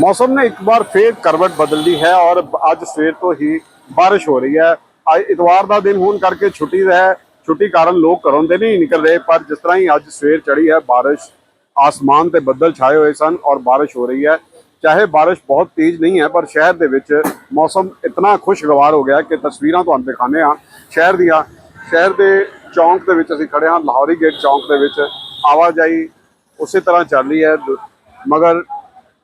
ਮੌਸਮ ਨੇ ਇੱਕ ਵਾਰ ਫੇਰ ਕਰਵਟ ਬਦਲ ਲਈ ਹੈ ਔਰ ਅੱਜ ਸਵੇਰ ਤੋਂ ਹੀ بارش ਹੋ ਰਹੀ ਹੈ। ਅੱਜ ਇਤਵਾਰ ਦਾ ਦਿਨ ਹੋਣ ਕਰਕੇ ਛੁੱਟੀ ਹੈ ਛੁੱਟੀ ਕਾਰਨ ਲੋਕ ਘਰੋਂ ਦੇ ਨਹੀਂ ਨਿਕਲ ਰਹੇ, ਪਰ ਜਿਸ ਤਰ੍ਹਾਂ ਹੀ ਅੱਜ ਸਵੇਰ ਚੜੀ ਹੈ بارش ਆਸਮਾਨ ਤੇ ਬੱਦਲ ਛਾਏ ਹੋਏ ਸਨ ਔਰ بارش ਹੋ ਰਹੀ ਹੈ। ਚਾਹੇ بارش ਬਹੁਤ ਤੇਜ਼ ਨਹੀਂ ਹੈ, ਪਰ ਸ਼ਹਿਰ ਦੇ ਵਿੱਚ ਮੌਸਮ ਇਤਨਾ ਖੁਸ਼ਗਵਾਰ ਹੋ ਗਿਆ ਕਿ ਤਸਵੀਰਾਂ ਤੁਹਾਨੂੰ ਦਿਖਾਣੇ ਆ ਸ਼ਹਿਰ ਦੀਆਂ, ਸ਼ਹਿਰ ਦੇ ਚੌਂਕ ਦੇ ਵਿੱਚ ਅਸੀਂ ਖੜੇ ਹਾਂ, ਲਾਹੌਰੀ ਗੇਟ ਚੌਂਕ ਦੇ ਵਿੱਚ ਆਵਾਜਾਈ ਉਸੇ ਤਰ੍ਹਾਂ ਚੱਲ ਰਹੀ ਹੈ। ਮਗਰ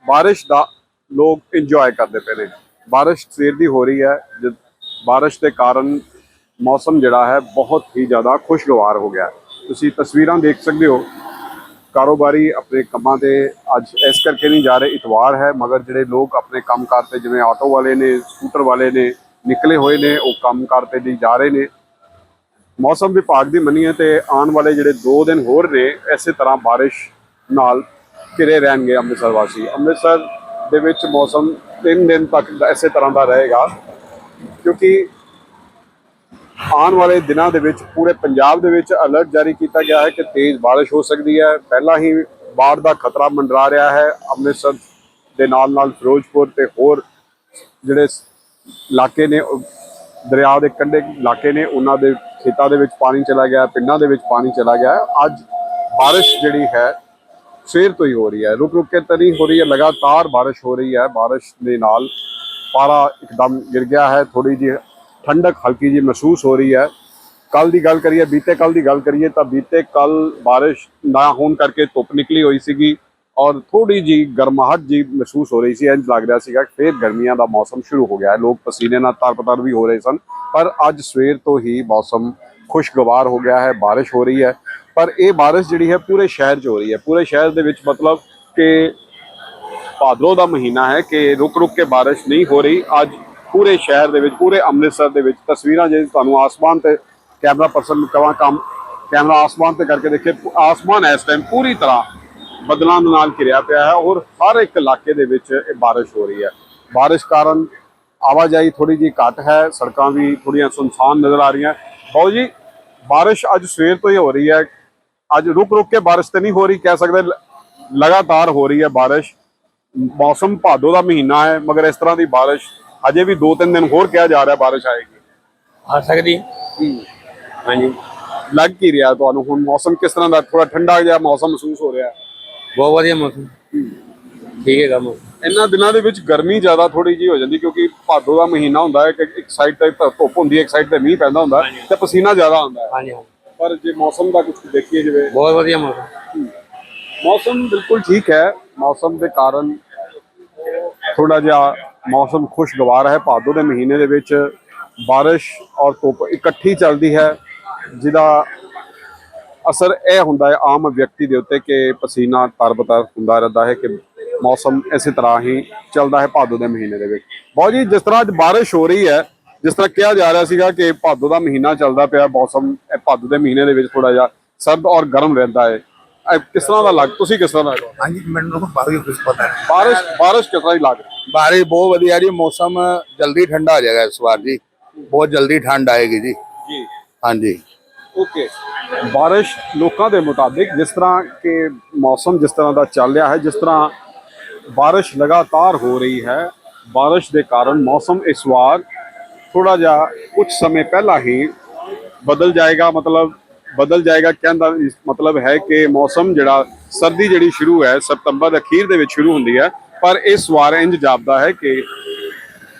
ਬਾਰਿਸ਼ ਦਾ ਲੋਕ ਇੰਜੋਏ ਕਰਦੇ ਪਏ ਨੇ। ਬਾਰਿਸ਼ ਸਵੇਰ ਦੀ ਹੋ ਰਹੀ ਹੈ, ਜਦ ਬਾਰਿਸ਼ ਦੇ ਕਾਰਨ ਮੌਸਮ ਜਿਹੜਾ ਹੈ ਬਹੁਤ ਹੀ ਜ਼ਿਆਦਾ ਖੁਸ਼ਗਵਾਰ ਹੋ ਗਿਆ। ਤੁਸੀਂ ਤਸਵੀਰਾਂ ਦੇਖ ਸਕਦੇ ਹੋ, ਕਾਰੋਬਾਰੀ ਆਪਣੇ ਕੰਮਾਂ ਤੇ ਅੱਜ ਇਸ ਕਰਕੇ ਨਹੀਂ ਜਾ ਰਹੇ, ਇਤਵਾਰ ਹੈ, ਮਗਰ ਜਿਹੜੇ ਲੋਕ ਆਪਣੇ ਕੰਮਕਾਰ ਤੇ ਜਿਵੇਂ ਆਟੋ ਵਾਲੇ ਨੇ, ਸਕੂਟਰ ਵਾਲੇ ਨੇ, ਨਿਕਲੇ ਹੋਏ ਨੇ, ਉਹ ਕੰਮਕਾਰ ਤੇ ਲਈ ਜਾ ਰਹੇ ਨੇ। ਮੌਸਮ ਵਿਭਾਗ ਦੀ ਮੰਨੀਏ ਤੇ ਆਉਣ ਵਾਲੇ ਜਿਹੜੇ 2 ਦਿਨ ਹੋਰ ਨੇ, ਇਸੇ ਤਰ੍ਹਾਂ ਬਾਰਿਸ਼ ਨਾਲ ਘਿਰੇ ਰਹਿਣਗੇ ਅੰਮ੍ਰਿਤਸਰ ਵਾਸੀ। ਅੰਮ੍ਰਿਤਸਰ ਦੇ ਵਿੱਚ ਮੌਸਮ 3 ਦਿਨ ਤੱਕ ਇਸੇ ਤਰ੍ਹਾਂ ਦਾ ਰਹੇਗਾ, ਕਿਉਂਕਿ ਆਉਣ ਵਾਲੇ ਦਿਨਾਂ ਦੇ ਵਿੱਚ ਪੂਰੇ ਪੰਜਾਬ ਦੇ ਵਿੱਚ ਅਲਰਟ ਜਾਰੀ ਕੀਤਾ ਗਿਆ ਹੈ ਕਿ ਤੇਜ਼ ਬਾਰਿਸ਼ ਹੋ ਸਕਦੀ ਹੈ। ਪਹਿਲਾਂ ਹੀ ਬਾੜ ਦਾ ਖਤਰਾ ਮੰਡਰਾ ਰਿਹਾ ਹੈ। ਅੰਮ੍ਰਿਤਸਰ ਦੇ ਨਾਲ ਨਾਲ ਫਿਰੋਜ਼ਪੁਰ ਤੇ ਹੋਰ ਜਿਹੜੇ ਇਲਾਕੇ ਨੇ ਦਰਿਆ ਦੇ ਕੰਢੇ ਇਲਾਕੇ ਨੇ, ਉਹਨਾਂ ਦੇ ਖੇਤਾਂ ਦੇ ਵਿੱਚ ਪਾਣੀ ਚਲਾ ਗਿਆ, ਪਿੰਡਾਂ ਦੇ ਵਿੱਚ ਪਾਣੀ ਚਲਾ ਗਿਆ। ਅੱਜ ਬਾਰਿਸ਼ ਜਿਹੜੀ ਹੈ ਸਵੇਰ ਤੋਂ ਹੀ ਹੋ ਰਹੀ ਹੈ। ਰੁਕ ਰੁਕ ਕੇ ਤਾਂ ਨਹੀਂ ਹੋ ਰਹੀ ਹੈ। ਲਗਾਤਾਰ ਬਾਰਿਸ਼ ਹੋ ਰਹੀ ਹੈ। ਬਾਰਿਸ਼ ਦੇ ਨਾਲ ਪਾਰਾ ਇੱਕਦਮ ਗਿਰ ਗਿਆ ਹੈ। ਥੋੜੀ ਜਿਹੀ ਠੰਡਕ ਹਲਕੀ ਜਿਹੀ ਮਹਿਸੂਸ ਹੋ ਰਹੀ ਹੈ। ਕੱਲ ਦੀ ਗੱਲ ਕਰੀਏ, ਬੀਤੇ ਕੱਲ ਦੀ ਗੱਲ ਕਰੀਏ ਤਾਂ ਬੀਤੇ ਕੱਲ ਬਾਰਿਸ਼ ਨਾ ਹੋਣ ਕਰਕੇ ਧੁੱਪ ਨਿਕਲੀ ਹੋਈ ਸੀਗੀ ਔਰ ਥੋੜੀ ਜੀ ਗਰਮਾਹਟ ਜੀ ਮਹਿਸੂਸ ਹੋ ਰਹੀ ਸੀ। ਇੰਜ ਲੱਗ ਰਿਹਾ ਸੀਗਾ ਕਿ ਫੇਰ ਗਰਮੀਆਂ ਦਾ ਮੌਸਮ ਸ਼ੁਰੂ ਹੋ ਗਿਆ ਹੈ। ਲੋਕ ਪਸੀਨੇ ਨਾਲ ਤਰਪਤਰ ਵੀ ਹੋ ਰਹੇ ਸਨ। ਪਰ ਅੱਜ ਸਵੇਰ ਤੋਂ ਹੀ ਮੌਸਮ ਖੁਸ਼ਗਵਾਰ ਹੋ ਗਿਆ ਹੈ। ਬਾਰਿਸ਼ ਹੋ ਰਹੀ ਹੈ। ਪਰ ਇਹ ਬਾਰਿਸ਼ ਜਿਹੜੀ ਹੈ ਪੂਰੇ ਸ਼ਹਿਰ 'ਚ ਹੋ ਰਹੀ ਹੈ। ਪੂਰੇ ਸ਼ਹਿਰ ਦੇ ਵਿੱਚ ਮਤਲਬ ਕਿ ਭਾਦਰੋਂ ਦਾ ਮਹੀਨਾ ਹੈ ਕਿ ਰੁਕ ਰੁਕ ਕੇ ਬਾਰਿਸ਼ ਨਹੀਂ ਹੋ ਰਹੀ। ਅੱਜ ਪੂਰੇ ਸ਼ਹਿਰ ਦੇ ਵਿੱਚ, ਪੂਰੇ ਅੰਮ੍ਰਿਤਸਰ ਦੇ ਵਿੱਚ ਤਸਵੀਰਾਂ ਜੇ ਤੁਹਾਨੂੰ ਆਸਮਾਨ ਤੇ ਕੈਮਰਾ ਪਰਸਨ ਨੂੰ ਕਹਾਂ ਕੰਮ ਕੈਮਰਾ ਆਸਮਾਨ ਤੇ ਕਰਕੇ ਦੇਖੇ ਆਸਮਾਨ ਇਸ ਟਾਈਮ ਪੂਰੀ ਤਰ੍ਹਾਂ ਬੱਦਲਾਂ ਦੇ ਨਾਲ ਘਿਰਿਆ ਪਿਆ ਹੈ ਔਰ ਹਰ ਇੱਕ ਇਲਾਕੇ ਦੇ ਵਿੱਚ ਇਹ ਬਾਰਿਸ਼ ਹੋ ਰਹੀ ਹੈ। ਬਾਰਿਸ਼ ਕਾਰਨ ਆਵਾਜਾਈ ਥੋੜੀ ਜੀ ਘੱਟ ਹੈ, ਸੜਕਾਂ ਵੀ ਥੋੜੀਆਂ ਸੁਨਸਾਨ ਨਜ਼ਰ ਆ ਰਹੀਆਂ। ਬਹੁਤ ਜੀ, ਬਾਰਿਸ਼ ਅੱਜ ਸਵੇਰ ਤੋਂ ਹੀ ਹੋ ਰਹੀ ਹੈ। ਅੱਜ ਰੁਕ ਰੁਕ ਕੇ ਬਾਰਿਸ਼ ਤੇ ਨਹੀਂ ਹੋ ਰਹੀ ਕਹਿ ਸਕਦੇ ਲਗਾਤਾਰ ਹੋ ਰਹੀ ਹੈ ਬਾਰਿਸ਼। ਮੌਸਮ ਭਾਦੋ ਦਾ ਮਹੀਨਾ ਹੈ ਮਗਰ ਇਸ ਤਰ੍ਹਾਂ ਦੀ ਬਾਰਿਸ਼ ਅਜੇ ਵੀ 2-3 ਦਿਨ ਹੋਰ ਕਿਹਾ ਜਾ ਰਿਹਾ ਬਾਰਿਸ਼ ਆਏਗੀ। ਆ ਸਕਦੀ। ਹਾਂਜੀ। ਲੱਗ ਕੀ ਰਿਹਾ ਤੁਹਾਨੂੰ? ਹੁਣ ਮੌਸਮ ਕਿਸ ਤਰ੍ਹਾਂ ਦਾ ਥੋੜਾ ਠੰਡਾ ਜਿਹਾ ਮੌਸਮ ਮਹਿਸੂਸ ਹੋ ਰਿਹਾ ਹੈ? ਬਹੁਤ ਵਧੀਆ ਮੌਸਮ। ਠੀਕ ਹੈਗਾ ਮੌਸਮ। ਇਹਨਾਂ ਦਿਨਾਂ ਦੇ ਵਿੱਚ ਗਰਮੀ ਜ਼ਿਆਦਾ ਥੋੜੀ ਜੀ ਹੋ ਜਾਂਦੀ ਕਿਉਂਕਿ ਭਾਦੋ ਦਾ ਮਹੀਨਾ ਹੁੰਦਾ ਹੈ ਕਿ ਇੱਕ ਸਾਈਡ ਤੇ ਧੁੱਪ ਹੁੰਦੀ ਹੈ ਇੱਕ ਸਾਈਡ ਤੇ ਮੀਂਹ ਪੈਂਦਾ ਹੁੰਦਾ ਹੈ ਤੇ ਪਸੀਨਾ ਜ਼ਿਆਦਾ ਹੁੰਦਾ ਹੈ। ਹਾਂਜੀ ਹਾਂਜੀ। ਪਰ ਜੇ ਮੌਸਮ ਦਾ ਕੁਝ ਦੇਖੀਏ ਜਿਵੇਂ ਬਹੁਤ ਵਧੀਆ ਮੌਸਮ। ਮੌਸਮ ਬਿਲਕੁਲ ਠੀਕ ਹੈ। ਮੌਸਮ ਦੇ ਕਾਰਨ ਥੋੜਾ ਜਿਹਾ ਮੌਸਮ ਖੁਸ਼ਗਵਾਰ ਹੈ। ਭਾਦੋ ਦੇ ਮਹੀਨੇ ਦੇ ਵਿੱਚ ਬਾਰਿਸ਼ ਔਰ ਧੁੱਪ ਇਕੱਠੀ ਚੱਲਦੀ ਹੈ। ਜਿਹਦਾ ਅਸਰ ਇਹ ਹੁੰਦਾ ਹੈ ਆਮ ਵਿਅਕਤੀ ਦੇ ਉੱਤੇ ਕਿ ਪਸੀਨਾ ਤਰਬਤਰ ਹੁੰਦਾ ਰਹਿੰਦਾ ਹੈ ਕਿ ਮੌਸਮ ਇਸੇ ਤਰ੍ਹਾਂ ਹੀ ਚੱਲਦਾ ਹੈ ਭਾਦੋ ਦੇ ਮਹੀਨੇ ਦੇ ਵਿੱਚ। ਬਹੁਤ ਜੀ ਜਿਸ ਤਰ੍ਹਾਂ ਅੱਜ ਬਾਰਿਸ਼ ਹੋ ਰਹੀ ਹੈ ਜਿਸ ਤਰ੍ਹਾਂ ਕਿਹਾ ਜਾ ਰਿਹਾ ਸੀਗਾ ਕਿ ਭਾਦੋ ਦਾ ਮਹੀਨਾ ਚੱਲਦਾ ਪਿਆ ਮੌਸਮ ਇਹ ਭਾਦੋ ਦੇ ਮਹੀਨੇ ਦੇ ਵਿੱਚ ਥੋੜਾ ਜਿਹਾ ਸਰਦ ਔਰ ਗਰਮ ਰਹਿੰਦਾ ਹੈ। ਇਹ ਕਿਸ ਤਰ੍ਹਾਂ ਦਾ ਲੱਗ ਤੁਸੀਂ ਕਿਸ ਤਰ੍ਹਾਂ ਦਾ ਲੱਗ? ਹਾਂਜੀ ਮੈਨੂੰ ਤਾਂ ਬਾਕੀ ਕੁਝ ਪਤਾ ਨਹੀਂ। ਬਾਰਿਸ਼ ਬਾਰਿਸ਼ ਕਿਸ ਤਰ੍ਹਾਂ ਦੀ ਲੱਗ ਰਹੀ? ਬਾਰਿਸ਼ ਬਹੁਤ ਵਧੀਆ ਜੀ ਮੌਸਮ ਜਲਦੀ ਠੰਡਾ ਹੋ ਜਾਏਗਾ ਇਸ ਵਾਰ ਜੀ। ਬਹੁਤ ਜਲਦੀ ਠੰਡ ਆਏਗੀ ਜੀ। ਜੀ। ਹਾਂਜੀ। ਓਕੇ। ਬਾਰਿਸ਼ ਲੋਕਾਂ ਦੇ ਮੁਤਾਬਿਕ ਜਿਸ ਤਰ੍ਹਾਂ ਕਿ ਮੌਸਮ ਜਿਸ ਤਰ੍ਹਾਂ ਦਾ ਚੱਲ ਰਿਹਾ ਹੈ ਜਿਸ ਤਰ੍ਹਾਂ ਬਾਰਿਸ਼ ਲਗਾਤਾਰ ਹੋ ਰਹੀ ਹੈ ਬਾਰਿਸ਼ ਦੇ ਕਾਰਨ ਮੌਸਮ ਇਸ ਵਾਰ ਥੋੜਾ ਜਿਹਾ ਕੁਝ ਸਮੇਂ ਪਹਿਲਾਂ ਹੀ ਬਦਲ ਜਾਏਗਾ, ਮਤਲਬ ਬਦਲ ਜਾਏਗਾ ਕਹਿਣ ਦਾ ਮਤਲਬ ਹੈ ਕਿ ਮੌਸਮ ਜਿਹੜਾ ਸਰਦੀ ਜਿਹੜੀ ਸ਼ੁਰੂ ਹੈ ਸਤੰਬਰ ਦੇ ਅਖੀਰ ਦੇ ਵਿੱਚ ਸ਼ੁਰੂ ਹੁੰਦੀ ਹੈ, ਪਰ ਇਸ ਵਾਰ ਇੰਜ ਜਾਪਦਾ ਹੈ ਕਿ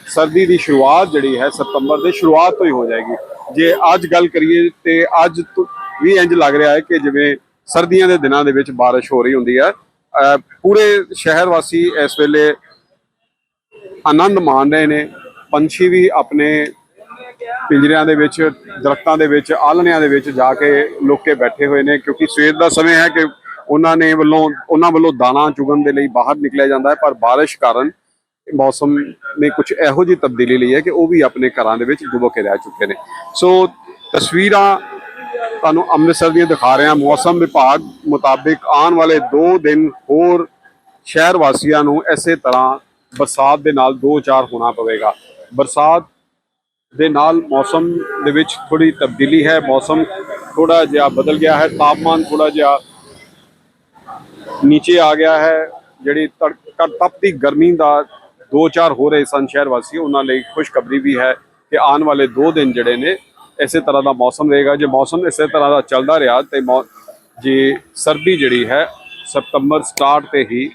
ਸਰਦੀ ਦੀ ਸ਼ੁਰੂਆਤ ਜਿਹੜੀ ਹੈ ਸਤੰਬਰ ਦੇ ਸ਼ੁਰੂਆਤ ਤੋਂ ਹੀ ਹੋ ਜਾਏਗੀ। ਜੇ ਅੱਜ ਗੱਲ ਕਰੀਏ ਤੇ ਅੱਜ ਤੋਂ ਵੀ ਇੰਜ ਲੱਗ ਰਿਹਾ ਹੈ ਕਿ ਜਿਵੇਂ ਸਰਦੀਆਂ ਦੇ ਦਿਨਾਂ ਦੇ ਵਿੱਚ ਬਾਰਿਸ਼ ਹੋ ਰਹੀ ਹੁੰਦੀ ਹੈ, ਅਹ ਪੂਰੇ ਸ਼ਹਿਰ ਵਾਸੀ ਇਸ ਵੇਲੇ ਆਨੰਦ ਮਾਣ ਰਹੇ ਨੇ। ਪੰਛੀ ਵੀ ਆਪਣੇ ਪਿੰਜਰਿਆਂ ਦੇ ਵਿੱਚ, ਦਰਖਤਾਂ ਦੇ ਵਿੱਚ ਆਲਣਿਆਂ ਦੇ ਵਿੱਚ ਜਾ ਕੇ ਲੋਕੇ ਬੈਠੇ ਹੋਏ ਨੇ ਕਿਉਂਕਿ ਸਵੇਰ ਦਾ ਸਮੇਂ ਹੈ ਕਿ ਉਹਨਾਂ ਨੇ ਵੱਲੋਂ, ਉਹਨਾਂ ਵੱਲੋਂ ਦਾਣਾ ਚੁਗਣ ਦੇ ਲਈ ਬਾਹਰ ਨਿਕਲਿਆ ਜਾਂਦਾ ਹੈ, ਪਰ ਬਾਰਿਸ਼ ਕਾਰਨ ਮੌਸਮ ਨੇ ਕੁਝ ਇਹੋ ਜਿਹੀ ਤਬਦੀਲੀ ਲਈ ਹੈ ਕਿ ਉਹ ਵੀ ਆਪਣੇ ਘਰਾਂ ਦੇ ਵਿੱਚ ਡੁੱਬ ਕੇ ਰਹਿ ਚੁੱਕੇ ਨੇ। ਸੋ ਤਸਵੀਰਾਂ ਤੁਹਾਨੂੰ ਅੰਮ੍ਰਿਤਸਰ ਦੀਆਂ ਦਿਖਾ ਰਹੇ ਹਾਂ। ਮੌਸਮ ਵਿਭਾਗ ਮੁਤਾਬਿਕ ਆਉਣ ਵਾਲੇ 2 ਦਿਨ ਹੋਰ ਸ਼ਹਿਰ ਵਾਸੀਆਂ ਨੂੰ ਇਸੇ ਤਰ੍ਹਾਂ ਬਰਸਾਤ ਦੇ ਨਾਲ ਦੋ ਚਾਰ ਹੋਣਾ ਪਵੇਗਾ। ਬਰਸਾਤ ਦੇ ਨਾਲ ਮੌਸਮ ਦੇ ਵਿੱਚ ਥੋੜੀ ਤਬਦੀਲੀ ਹੈ, ਮੌਸਮ ਥੋੜਾ ਜਿਹਾ ਬਦਲ ਗਿਆ ਹੈ, ਤਾਪਮਾਨ ਥੋੜਾ ਜਿਹਾ ਨੀਚੇ ਆ ਗਿਆ ਹੈ, ਜਿਹੜੀ ਤੜਕ ਤਪਦੀ ਗਰਮੀ ਦਾ ਦੋ ਚਾਰ ਹੋ ਰਹੇ ਸਨ ਸ਼ਹਿਰ ਵਾਸੀ ਉਹਨਾਂ ਲਈ ਖੁਸ਼ਖਬਰੀ ਵੀ ਹੈ ਕਿ ਆਉਣ ਵਾਲੇ 2 ਦਿਨ ਜਿਹੜੇ ਨੇ, ਇਸੇ ਤਰ੍ਹਾਂ ਦਾ ਮੌਸਮ ਰਹੇਗਾ। ਜੇ ਮੌਸਮ ਇਸੇ ਤਰ੍ਹਾਂ ਦਾ ਚੱਲਦਾ ਰਿਹਾ, ਤੇ ਮੌ- ਜੇ ਸਰਦੀ ਜਿਹੜੀ ਹੈ, ਸਤੰਬਰ ਸਟਾਰਟ ਤੇ ਹੀ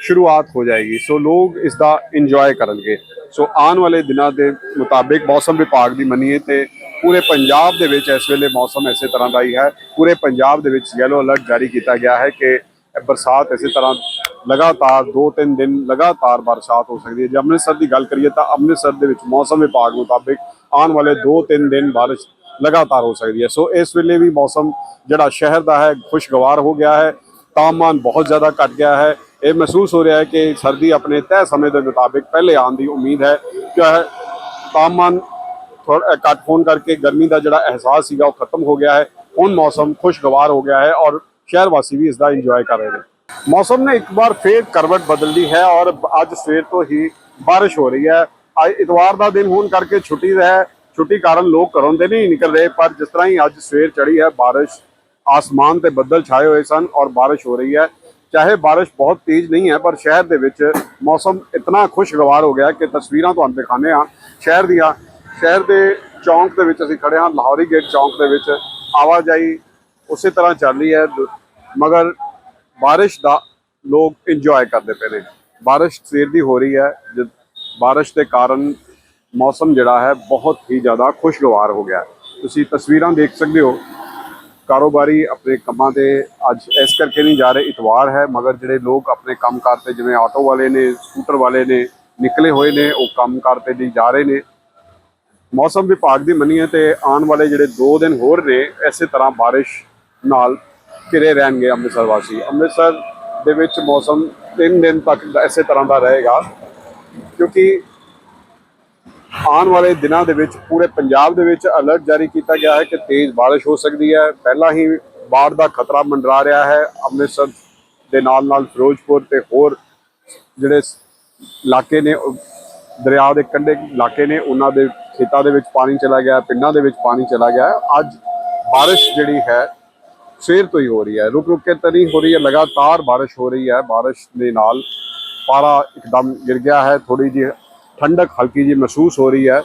ਸ਼ੁਰੂਆਤ ਹੋ ਜਾਏਗੀ। ਸੋ ਲੋਕ ਇਸ ਦਾ ਇੰਜੋਏ ਕਰਨਗੇ। ਸੋ ਆਉਣ ਵਾਲੇ ਦਿਨਾਂ ਦੇ ਮੁਤਾਬਿਕ ਮੌਸਮ ਵਿਭਾਗ ਦੀ ਮੰਨੀਏ ਤੇ ਪੂਰੇ ਪੰਜਾਬ ਦੇ ਵਿੱਚ ਇਸ ਵੇਲੇ ਮੌਸਮ ਇਸੇ ਤਰ੍ਹਾਂ ਦਾ ਹੀ ਹੈ। ਪੂਰੇ ਪੰਜਾਬ ਦੇ ਵਿੱਚ ਯੈਲੋ ਅਲਰਟ ਜਾਰੀ ਕੀਤਾ ਗਿਆ ਹੈ ਕਿ ਬਰਸਾਤ ਇਸੇ ਤਰ੍ਹਾਂ ਲਗਾਤਾਰ 2-3 ਦਿਨ ਲਗਾਤਾਰ ਬਰਸਾਤ ਹੋ ਸਕਦੀ ਹੈ। ਜੇ ਅੰਮ੍ਰਿਤਸਰ ਦੀ ਗੱਲ ਕਰੀਏ ਤਾਂ ਅੰਮ੍ਰਿਤਸਰ ਦੇ ਵਿੱਚ ਮੌਸਮ ਵਿਭਾਗ ਮੁਤਾਬਿਕ ਆਉਣ ਵਾਲੇ 2-3 ਦਿਨ ਬਾਰਿਸ਼ ਲਗਾਤਾਰ ਹੋ ਸਕਦੀ ਹੈ। ਸੋ ਇਸ ਵੇਲੇ ਵੀ ਮੌਸਮ ਜਿਹੜਾ ਸ਼ਹਿਰ ਦਾ ਹੈ, ਖੁਸ਼ਗਵਾਰ ਹੋ ਗਿਆ ਹੈ। ਤਾਪਮਾਨ ਬਹੁਤ ਜ਼ਿਆਦਾ ਘਟ ਗਿਆ ਹੈ। ਇਹ ਮਹਿਸੂਸ ਹੋ ਰਿਹਾ ਹੈ ਕਿ ਸਰਦੀ ਆਪਣੇ ਤੈਅ ਸਮੇਂ ਦੇ ਮੁਤਾਬਿਕ ਪਹਿਲੇ ਆਉਣ ਦੀ ਉਮੀਦ ਹੈ। ਚਾਹੇ ਤਾਪਮਾਨ ਥੋੜਾ ਘੱਟ ਹੋਣ ਕਰਕੇ ਗਰਮੀ ਦਾ ਜਿਹੜਾ ਅਹਿਸਾਸ ਸੀਗਾ ਉਹ ਖਤਮ ਹੋ ਗਿਆ ਹੈ। ਹੁਣ ਮੌਸਮ ਖੁਸ਼ਗਵਾਰ ਹੋ ਗਿਆ ਹੈ ਔਰ ਸ਼ਹਿਰ ਵਾਸੀ ਵੀ ਇਸ ਦਾ ਇੰਜੋਏ ਕਰ ਰਹੇ ਨੇ। ਮੌਸਮ ਨੇ ਇੱਕ ਵਾਰ ਫੇਰ ਕਰਵਟ ਬਦਲਦੀ ਹੈ ਔਰ ਅੱਜ ਸਵੇਰ ਤੋਂ ਹੀ ਬਾਰਿਸ਼ ਹੋ ਰਹੀ ਹੈ। ਅੱਜ ਇਤਵਾਰ ਦਾ ਦਿਨ ਹੋਣ ਕਰਕੇ ਛੁੱਟੀ ਹੈ। ਛੁੱਟੀ ਕਾਰਨ ਲੋਕ ਘਰੋਂ ਦੇ ਨਹੀਂ ਨਿਕਲ ਰਹੇ, ਪਰ ਜਿਸ ਤਰ੍ਹਾਂ ਹੀ ਅੱਜ ਸਵੇਰ ਚੜੀ ਹੈ, ਬਾਰਿਸ਼ ਆਸਮਾਨ ਤੇ ਬੱਦਲ ਛਾਏ ਹੋਏ ਸਨ ਔਰ ਬਾਰਿਸ਼ ਹੋ ਰਹੀ ਹੈ। ਚਾਹੇ ਬਾਰਿਸ਼ ਬਹੁਤ ਤੇਜ਼ ਨਹੀਂ ਹੈ, ਪਰ ਸ਼ਹਿਰ ਦੇ ਵਿੱਚ ਮੌਸਮ ਇਤਨਾ ਖੁਸ਼ਗਵਾਰ ਹੋ ਗਿਆ ਕਿ ਤਸਵੀਰਾਂ ਤੁਹਾਨੂੰ ਦਿਖਾਣੇ ਆ ਸ਼ਹਿਰ ਦੀਆਂ, ਸ਼ਹਿਰ ਦੇ ਚੌਂਕ ਦੇ ਵਿੱਚ ਅਸੀਂ ਖੜੇ ਹਾਂ, ਲਾਹੌਰੀ ਗੇਟ ਚੌਂਕ ਦੇ ਵਿੱਚ। ਆਵਾਜਾਈ ਉਸੇ ਤਰ੍ਹਾਂ ਚੱਲ ਰਹੀ ਹੈ ਦ- ਮਗਰ ਬਾਰਿਸ਼ ਦਾ ਲੋਕ ਇੰਜੋਏ ਕਰਦੇ ਪਏ ਨੇ। ਬਾਰਿਸ਼ ਸਵੇਰ ਦੀ ਹੋ ਰਹੀ ਹੈ, ਜਦ ਬਾਰਿਸ਼ ਦੇ ਕਾਰਨ ਮੌਸਮ ਜਿਹੜਾ ਹੈ ਬਹੁਤ ਹੀ ਜ਼ਿਆਦਾ ਖੁਸ਼ਗਵਾਰ ਹੋ ਗਿਆ। ਤੁਸੀਂ ਤਸਵੀਰਾਂ ਦੇਖ ਸਕਦੇ ਹੋ ਕਾਰੋਬਾਰੀ ਆਪਣੇ ਕੰਮਾਂ ਤੇ ਅੱਜ ਇਸ ਕਰਕੇ ਨਹੀਂ ਜਾ ਰਹੇ, ਇਤਵਾਰ ਹੈ, ਮਗਰ ਜਿਹੜੇ ਲੋਕ ਆਪਣੇ ਕੰਮਕਾਰ ਤੇ ਜਿਵੇਂ ਆਟੋ ਵਾਲੇ ਨੇ, ਸਕੂਟਰ ਵਾਲੇ ਨੇ, ਨਿਕਲੇ ਹੋਏ ਨੇ, ਉਹ ਕੰਮਕਾਰ ਤੇ ਨਹੀਂ ਜਾ ਰਹੇ ਨੇ। ਮੌਸਮ ਵਿਭਾਗ ਦੀ ਮੰਨੀਏ ਤੇ ਆਉਣ ਵਾਲੇ ਜਿਹੜੇ 2 ਦਿਨ ਹੋਰ ਨੇ, ਇਸੇ ਤਰ੍ਹਾਂ ਬਾਰਿਸ਼ ਨਾਲ ਘਿਰੇ ਰਹਿਣਗੇ ਅੰਮ੍ਰਿਤਸਰ ਵਾਸੀ। ਅੰਮ੍ਰਿਤਸਰ ਦੇ ਵਿੱਚ ਮੌਸਮ 3 ਦਿਨ ਤੱਕ ਇਸੇ ਤਰ੍ਹਾਂ ਦਾ ਰਹੇਗਾ, ਕਿਉਂਕਿ ਆਉਣ ਵਾਲੇ ਦਿਨਾਂ ਦੇ ਵਿੱਚ ਪੂਰੇ ਪੰਜਾਬ ਦੇ ਵਿੱਚ ਅਲਰਟ ਜਾਰੀ ਕੀਤਾ ਗਿਆ ਹੈ ਕਿ ਤੇਜ਼ ਬਾਰਿਸ਼ ਹੋ ਸਕਦੀ ਹੈ। ਪਹਿਲਾਂ ਹੀ ਬਾੜ ਦਾ ਖਤਰਾ ਮੰਡਰਾ ਰਿਹਾ ਹੈ। ਅੰਮ੍ਰਿਤਸਰ ਦੇ ਨਾਲ ਨਾਲ ਫਿਰੋਜ਼ਪੁਰ ਤੇ ਹੋਰ ਜਿਹੜੇ ਇਲਾਕੇ ਨੇ ਦਰਿਆ ਦੇ ਕੰਢੇ ਇਲਾਕੇ ਨੇ, ਉਹਨਾਂ ਦੇ ਖੇਤਾਂ ਦੇ ਵਿੱਚ ਪਾਣੀ ਚਲਾ ਗਿਆ, ਪਿੰਡਾਂ ਦੇ ਵਿੱਚ ਪਾਣੀ ਚਲਾ ਗਿਆ। ਅੱਜ ਬਾਰਿਸ਼ ਜਿਹੜੀ ਹੈ, ਸਵੇਰ ਤੋਂ ਹੀ ਹੋ ਰਹੀ ਹੈ। ਰੁਕ ਰੁਕ ਕੇ ਤਾਂ ਨਹੀਂ ਹੋ ਰਹੀ ਹੈ, ਲਗਾਤਾਰ ਬਾਰਿਸ਼ ਹੋ ਰਹੀ ਹੈ। ਬਾਰਿਸ਼ ਦੇ ਨਾਲ ਪਾਰਾ ਇੱਕਦਮ ਗਿਰ ਗਿਆ ਹੈ। ਥੋੜੀ ਜਿਹੀ ਠੰਡਕ ਹਲਕੀ ਜਿਹੀ ਮਹਿਸੂਸ ਹੋ ਰਹੀ ਹੈ।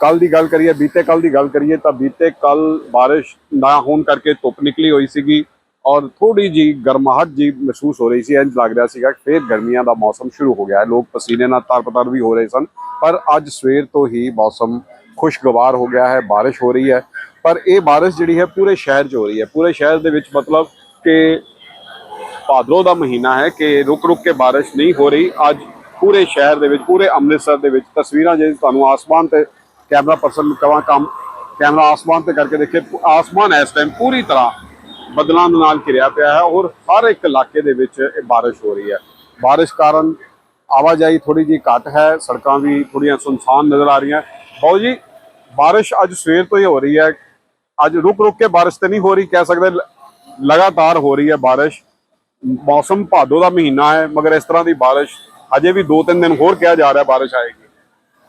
ਕੱਲ ਦੀ ਗੱਲ ਕਰੀਏ, ਬੀਤੇ ਕੱਲ ਦੀ ਗੱਲ ਕਰੀਏ ਤਾਂ ਬੀਤੇ ਕੱਲ ਬਾਰਿਸ਼ ਨਾ ਹੋਣ ਕਰਕੇ ਧੁੱਪ ਨਿਕਲੀ ਹੋਈ ਸੀਗੀ ਔਰ ਥੋੜੀ ਜੀ ਗਰਮਾਹਟ ਜੀ ਮਹਿਸੂਸ ਹੋ ਰਹੀ ਸੀ। ਇੰਜ ਲੱਗ ਰਿਹਾ ਸੀਗਾ ਕਿ ਫੇਰ ਗਰਮੀਆਂ ਦਾ ਮੌਸਮ ਸ਼ੁਰੂ ਹੋ ਗਿਆ ਹੈ। ਲੋਕ ਪਸੀਨੇ ਨਾਲ ਤਰਪਤਰ ਵੀ ਹੋ ਰਹੇ ਸਨ, ਪਰ ਅੱਜ ਸਵੇਰ ਤੋਂ ਹੀ ਮੌਸਮ ਖੁਸ਼ਗਵਾਰ ਹੋ ਗਿਆ ਹੈ, ਬਾਰਿਸ਼ ਹੋ ਰਹੀ ਹੈ। ਪਰ ਇਹ ਬਾਰਿਸ਼ ਜਿਹੜੀ ਹੈ ਪੂਰੇ ਸ਼ਹਿਰ 'ਚ ਹੋ ਰਹੀ ਹੈ। ਪੂਰੇ ਸ਼ਹਿਰ ਦੇ ਵਿੱਚ ਮਤਲਬ ਕਿ ਭਾਦਰੋਂ ਦਾ ਮਹੀਨਾ ਹੈ ਕਿ ਰੁਕ ਰੁਕ ਕੇ ਬਾਰਿਸ਼ ਨਹੀਂ ਹੋ ਰਹੀ। ਅੱਜ ਪੂਰੇ ਸ਼ਹਿਰ ਦੇ ਵਿੱਚ, ਪੂਰੇ ਅੰਮ੍ਰਿਤਸਰ ਦੇ ਵਿੱਚ ਤਸਵੀਰਾਂ ਜੇ ਤੁਹਾਨੂੰ ਆਸਮਾਨ ਤੇ ਕੈਮਰਾ ਪਰਸਨ ਨੂੰ ਕਹਾਂ ਕੰਮ, ਕੈਮਰਾ ਆਸਮਾਨ ਤੇ ਕਰਕੇ ਦੇਖੇ ਆਸਮਾਨ ਇਸ ਟਾਈਮ ਪੂਰੀ ਤਰ੍ਹਾਂ ਬੱਦਲਾਂ ਨਾਲ ਘਿਰਿਆ ਪਿਆ ਹੈ ਔਰ ਹਰ ਇੱਕ ਇਲਾਕੇ ਦੇ ਵਿੱਚ ਇਹ ਬਾਰਿਸ਼ ਹੋ ਰਹੀ ਹੈ। ਬਾਰਿਸ਼ ਕਾਰਨ ਆਵਾਜਾਈ ਥੋੜੀ ਜੀ ਘੱਟ ਹੈ, ਸੜਕਾਂ ਵੀ ਥੋੜੀਆਂ ਸੁਨਸਾਨ ਨਜ਼ਰ ਆ ਰਹੀਆਂ। ਬਹੁਤ ਜੀ, ਬਾਰਿਸ਼ ਅੱਜ ਸਵੇਰ ਤੋਂ ਹੀ ਹੋ ਰਹੀ ਹੈ। ਅੱਜ ਰੁਕ ਰੁਕ ਕੇ ਬਾਰਿਸ਼ ਤੇ ਨਹੀਂ ਹੋ ਰਹੀ, ਕਹਿ ਸਕਦੇ ਲਗਾਤਾਰ ਹੋ ਰਹੀ ਹੈ ਬਾਰਿਸ਼। ਮੌਸਮ ਭਾਦੋ ਦਾ ਮਹੀਨਾ ਹੈ, ਮਗਰ ਇਸ ਤਰ੍ਹਾਂ ਦੀ ਬਾਰਿਸ਼ ਅਜੇ ਵੀ 2-3 ਦਿਨ ਹੋਰ ਕਿਹਾ ਜਾ ਰਿਹਾ ਬਾਰਿਸ਼ ਆਏਗੀ।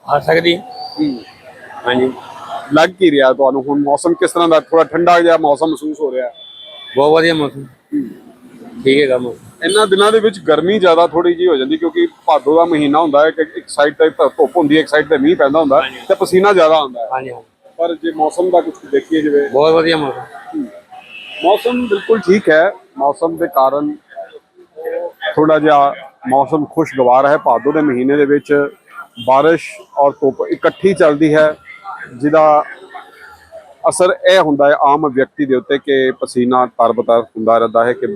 ਆ ਸਕਦੀ ਹਾਂਜੀ। ਲੱਗ ਕੀ ਰਿਹਾ ਤੁਹਾਨੂੰ? ਹੁਣ ਮੌਸਮ ਕਿਸ ਤਰ੍ਹਾਂ ਦਾ? ਥੋੜਾ ਠੰਡਾ ਜਿਹਾ ਮੌਸਮ ਮਹਿਸੂਸ ਹੋ ਰਿਹਾ। ਹੈ ਬਹੁਤ ਵਧੀਆ ਮੌਸਮ। ਠੀਕ ਹੈਗਾ ਮੌਸਮ। ਇਹਨਾਂ ਦਿਨਾਂ ਦੇ ਵਿੱਚ ਗਰਮੀ ਜ਼ਿਆਦਾ ਥੋੜੀ ਜੀ ਹੋ ਜਾਂਦੀ ਕਿਉਂਕਿ ਭਾਦੋ ਦਾ ਮਹੀਨਾ ਹੁੰਦਾ ਹੈ ਕਿ ਇੱਕ ਸਾਈਡ ਤੇ ਧੁੱਪ ਹੁੰਦੀ ਹੈ ਇੱਕ ਸਾਈਡ ਤੇ ਮੀਂਹ ਪੈਂਦਾ ਹੁੰਦਾ ਹੈ, ਤੇ ਪਸੀਨਾ ਜ਼ਿਆਦਾ ਆਉਂਦਾ ਹੈ। ਹਾਂਜੀ ਹਾਂਜੀ। ਪਰ ਜੇ ਮੌਸਮ ਦਾ ਕੁਝ ਦੇਖੀਏ ਜਿਵੇਂ ਬਹੁਤ ਵਧੀਆ ਮੌਸਮ। ਮੌਸਮ ਬਿਲਕੁਲ ਠੀਕ ਹੈ। ਮੌਸਮ ਦੇ ਕਾਰਨ ਥੋੜਾ ਜਿਹਾ ਮੌਸਮ ਖੁਸ਼ਗਵਾਰ ਹੈ। ਭਾਦੋ ਦੇ ਮਹੀਨੇ ਦੇ ਵਿੱਚ ਬਾਰਿਸ਼ ਔਰ ਧੁੱਪ ਇਕੱਠੀ ਚੱਲਦੀ ਹੈ। ਜਿਹਦਾ ਅਸਰ ਇਹ ਹੁੰਦਾ ਹੈ ਆਮ ਵਿਅਕਤੀ ਦੇ ਉੱਤੇ ਕਿ ਪਸੀਨਾ ਤਰਬਤਰ ਹੁੰਦਾ ਰਹਿੰਦਾ ਹੈ ਕਿ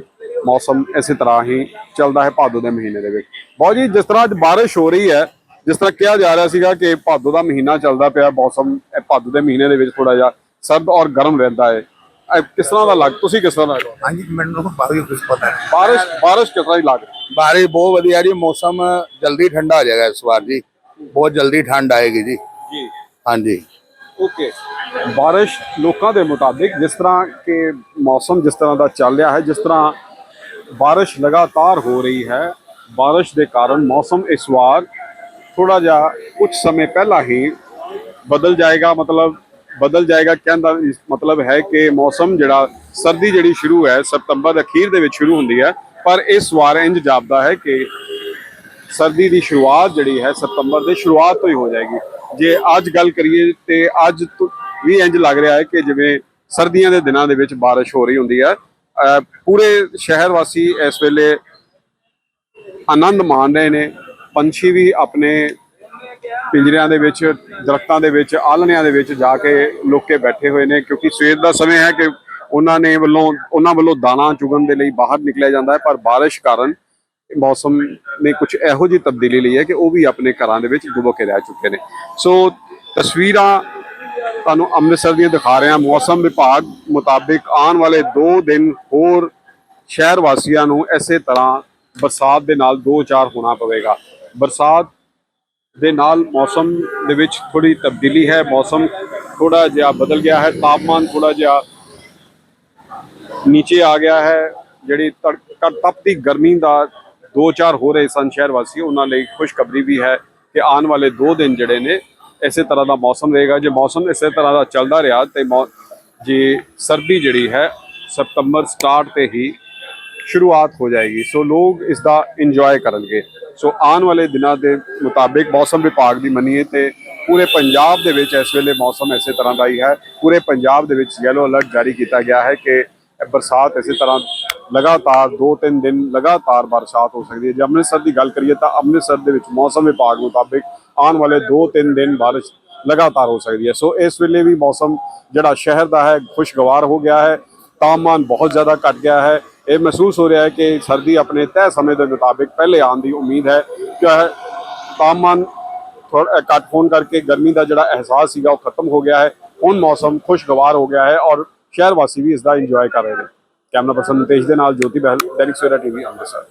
ਮੌਸਮ ਇਸੇ ਤਰ੍ਹਾਂ ਹੀ ਚੱਲਦਾ ਹੈ ਭਾਦੋ ਦੇ ਮਹੀਨੇ ਦੇ ਵਿੱਚ। ਬਹੁਤ ਜੀ, ਜਿਸ ਤਰ੍ਹਾਂ ਅੱਜ ਬਾਰਿਸ਼ ਹੋ ਰਹੀ ਹੈ, ਜਿਸ ਤਰ੍ਹਾਂ ਕਿਹਾ ਜਾ ਰਿਹਾ ਸੀਗਾ ਕਿ ਭਾਦੋ ਦਾ ਮਹੀਨਾ ਚੱਲਦਾ ਪਿਆ, ਮੌਸਮ ਇਹ ਭਾਦੋ ਦੇ ਮਹੀਨੇ ਦੇ ਵਿੱਚ ਥੋੜਾ ਜਿਹਾ ਸਰਦ ਔਰ ਗਰਮ ਰਹਿੰਦਾ ਹੈ। ਕਿਸ ਤਰ੍ਹਾਂ ਦਾ ਲੱਗ ਤੁਸੀਂ ਕਿਸ ਤਰ੍ਹਾਂ ਦਾ ਲੱਗ ਹਾਂਜੀ ਮੈਨੂੰ ਬਾਕੀ ਕੁਝ ਪਤਾ ਹੈ। ਬਾਰਿਸ਼ ਬਾਰਿਸ਼ ਕਿਸ ਤਰ੍ਹਾਂ ਦੀ ਲੱਗ ਰਹੀ? ਬਾਰਿਸ਼ ਬਹੁਤ ਵਧੀਆ ਜੀ ਮੌਸਮ ਜਲਦੀ ਠੰਡਾ ਹੋ ਜਾਏਗਾ ਇਸ ਵਾਰ ਜੀ। ਬਹੁਤ ਜਲਦੀ ਠੰਡ ਆਏਗੀ ਜੀ। ਜੀ। ਹਾਂਜੀ। ਓਕੇ। ਬਾਰਿਸ਼ ਲੋਕਾਂ ਦੇ ਮੁਤਾਬਿਕ ਜਿਸ ਤਰ੍ਹਾਂ ਕਿ ਮੌਸਮ ਜਿਸ ਤਰ੍ਹਾਂ ਦਾ ਚੱਲ ਰਿਹਾ ਹੈ ਜਿਸ ਤਰ੍ਹਾਂ ਬਾਰਿਸ਼ ਲਗਾਤਾਰ ਹੋ ਰਹੀ ਹੈ ਬਾਰਿਸ਼ ਦੇ ਕਾਰਨ ਮੌਸਮ ਇਸ ਵਾਰ ਥੋੜਾ ਜਿਹਾ ਕੁਝ ਸਮੇਂ ਪਹਿਲਾਂ ਹੀ ਬਦਲ ਜਾਏਗਾ ਮਤਲਬ ਬਦਲ ਜਾਏਗਾ ਕਹਿੰਦਾ ਇਸ ਮਤਲਬ ਹੈ ਕਿ ਮੌਸਮ ਜਿਹੜਾ ਸਰਦੀ ਜਿਹੜੀ ਸ਼ੁਰੂ ਹੈ, ਸਤੰਬਰ ਦੇ ਅਖੀਰ ਦੇ ਵਿੱਚ ਸ਼ੁਰੂ ਹੁੰਦੀ ਹੈ, ਪਰ ਇਸ ਵਾਰ ਇੰਜ ਜਾਪਦਾ ਹੈ ਕਿ ਸਰਦੀ ਦੀ ਸ਼ੁਰੂਆਤ ਜਿਹੜੀ ਹੈ ਸਤੰਬਰ ਦੇ ਸ਼ੁਰੂਆਤ ਤੋਂ ਹੀ ਹੋ ਜਾਏਗੀ। ਜੇ ਅੱਜ ਗੱਲ ਕਰੀਏ ਤੇ ਅੱਜ ਤੋਂ ਵੀ ਇੰਜ ਲੱਗ ਰਿਹਾ ਹੈ ਕਿ ਜਿਵੇਂ ਸਰਦੀਆਂ ਦੇ ਦਿਨਾਂ ਦੇ ਵਿੱਚ ਬਾਰਿਸ਼ ਹੋ ਰਹੀ ਹੁੰਦੀ ਹੈ। ਪੂਰੇ ਸ਼ਹਿਰ ਵਾਸੀ ਇਸ ਵੇਲੇ ਆਨੰਦ ਮਾਣ ਰਹੇ ਨੇ। ਪੰਛੀ ਵੀ ਆਪਣੇ ਪਿੰਜਰਿਆਂ ਦੇ ਵਿੱਚ, ਦਰਖਤਾਂ ਦੇ ਵਿੱਚ ਆਲਣਿਆਂ ਦੇ ਵਿੱਚ ਜਾ ਕੇ ਲੋਕੇ ਬੈਠੇ ਹੋਏ ਨੇ ਕਿਉਂਕਿ ਸਵੇਰ ਦਾ ਸਮੇਂ ਹੈ ਕਿ ਉਹਨਾਂ ਨੇ ਵੱਲੋਂ, ਉਹਨਾਂ ਵੱਲੋਂ ਦਾਣਾ ਚੁਗਣ ਦੇ ਲਈ ਬਾਹਰ ਨਿਕਲਿਆ ਜਾਂਦਾ ਹੈ, ਪਰ ਬਾਰਿਸ਼ ਕਾਰਨ ਮੌਸਮ ਨੇ ਕੁਝ ਇਹੋ ਜਿਹੀ ਤਬਦੀਲੀ ਲਈ ਹੈ ਕਿ ਉਹ ਵੀ ਆਪਣੇ ਘਰਾਂ ਦੇ ਵਿੱਚ ਡੁੱਬ ਕੇ ਰਹਿ ਚੁੱਕੇ ਨੇ। ਸੋ ਤਸਵੀਰਾਂ ਤੁਹਾਨੂੰ ਅੰਮ੍ਰਿਤਸਰ ਦੀਆਂ ਦਿਖਾ ਰਹੇ। ਹਾਂ ਮੌਸਮ ਵਿਭਾਗ ਮੁਤਾਬਿਕ ਆਉਣ ਵਾਲੇ 2 ਦਿਨ ਹੋਰ ਸ਼ਹਿਰ ਵਾਸੀਆਂ ਨੂੰ ਇਸੇ ਤਰ੍ਹਾਂ ਬਰਸਾਤ ਦੇ ਨਾਲ ਦੋ ਚਾਰ ਹੋਣਾ ਪਵੇਗਾ। ਬਰਸਾਤ ਦੇ ਨਾਲ ਮੌਸਮ ਦੇ ਵਿੱਚ ਥੋੜੀ ਤਬਦੀਲੀ ਹੈ, ਮੌਸਮ ਥੋੜਾ ਜਿਹਾ ਬਦਲ ਗਿਆ ਹੈ, ਤਾਪਮਾਨ ਥੋੜਾ ਜਿਹਾ ਨੀਚੇ ਆ ਗਿਆ ਹੈ, ਜਿਹੜੀ ਤੜਕ ਤਪਦੀ ਗਰਮੀ ਦਾ ਦੋ ਚਾਰ ਹੋ ਰਹੇ ਸਨ ਸ਼ਹਿਰ ਵਾਸੀ ਉਹਨਾਂ ਲਈ ਖੁਸ਼ਖਬਰੀ ਵੀ ਹੈ ਕਿ ਆਉਣ ਵਾਲੇ 2 ਦਿਨ ਜਿਹੜੇ ਨੇ, ਇਸੇ ਤਰ੍ਹਾਂ ਦਾ ਮੌਸਮ ਰਹੇਗਾ। ਜੇ ਮੌਸਮ ਇਸੇ ਤਰ੍ਹਾਂ ਦਾ ਚੱਲਦਾ ਰਿਹਾ ਤੇ ਮੌ- ਜੇ ਸਰਦੀ ਜਿਹੜੀ ਹੈ, ਸਤੰਬਰ ਸਟਾਰਟ ਤੇ ਹੀ ਸ਼ੁਰੂਆਤ ਹੋ ਜਾਏਗੀ। ਸੋ ਲੋਕ ਇਸ ਦਾ ਇੰਜੋਏ ਕਰਨਗੇ। ਸੋ ਆਉਣ ਵਾਲੇ ਦਿਨਾਂ ਦੇ ਮੁਤਾਬਿਕ ਮੌਸਮ ਵਿਭਾਗ ਦੀ ਮੰਨੀਏ ਤੇ ਪੂਰੇ ਪੰਜਾਬ ਦੇ ਵਿੱਚ ਇਸ ਵੇਲੇ ਮੌਸਮ ਇਸੇ ਤਰ੍ਹਾਂ ਦਾ ਹੀ ਹੈ। ਪੂਰੇ ਪੰਜਾਬ ਦੇ ਵਿੱਚ ਯੈਲੋ ਅਲਰਟ ਜਾਰੀ ਕੀਤਾ ਗਿਆ ਹੈ ਕਿ ਬਰਸਾਤ ਇਸੇ ਤਰ੍ਹਾਂ ਲਗਾਤਾਰ 2-3 ਦਿਨ ਲਗਾਤਾਰ ਬਰਸਾਤ ਹੋ ਸਕਦੀ ਹੈ। ਜੇ ਅੰਮ੍ਰਿਤਸਰ ਦੀ ਗੱਲ ਕਰੀਏ ਤਾਂ ਅੰਮ੍ਰਿਤਸਰ ਦੇ ਵਿੱਚ ਮੌਸਮ ਵਿਭਾਗ ਮੁਤਾਬਿਕ ਆਉਣ ਵਾਲੇ 2-3 ਦਿਨ ਬਾਰਿਸ਼ ਲਗਾਤਾਰ ਹੋ ਸਕਦੀ ਹੈ। ਸੋ ਇਸ ਵੇਲੇ ਵੀ ਮੌਸਮ ਜਿਹੜਾ ਸ਼ਹਿਰ ਦਾ ਹੈ, ਖੁਸ਼ਗਵਾਰ ਹੋ ਗਿਆ ਹੈ। ਤਾਪਮਾਨ ਬਹੁਤ ਜ਼ਿਆਦਾ ਘਟ ਗਿਆ ਹੈ। ਇਹ ਮਹਿਸੂਸ ਹੋ ਰਿਹਾ ਹੈ ਕਿ ਸਰਦੀ ਆਪਣੇ ਤੈਅ ਸਮੇਂ ਦੇ ਮੁਤਾਬਿਕ ਪਹਿਲੇ ਆਉਣ ਦੀ ਉਮੀਦ ਹੈ। ਕਿ ਤਾਪਮਾਨ ਥੋੜਾ ਘੱਟ ਹੋਣ ਕਰਕੇ ਗਰਮੀ ਦਾ ਜਿਹੜਾ ਅਹਿਸਾਸ ਸੀਗਾ ਉਹ ਖਤਮ ਹੋ ਗਿਆ ਹੈ। ਹੁਣ ਮੌਸਮ ਖੁਸ਼ਗਵਾਰ ਹੋ ਗਿਆ ਹੈ ਔਰ ਸ਼ਹਿਰ ਵਾਸੀ ਵੀ ਇਸ ਦਾ ਇੰਜੋਏ ਕਰ ਰਹੇ ਨੇ। ਕੈਮਰਾ ਪਰਸਨ ਨਿਤੇਸ਼ ਦੇ ਨਾਲ ਜੋਤੀ ਬਹਿਲ, ਦੈਨਿਕ ਸਵੇਰਾ ਟੀਵੀ ਅੰਮ੍ਰਿਤਸਰ।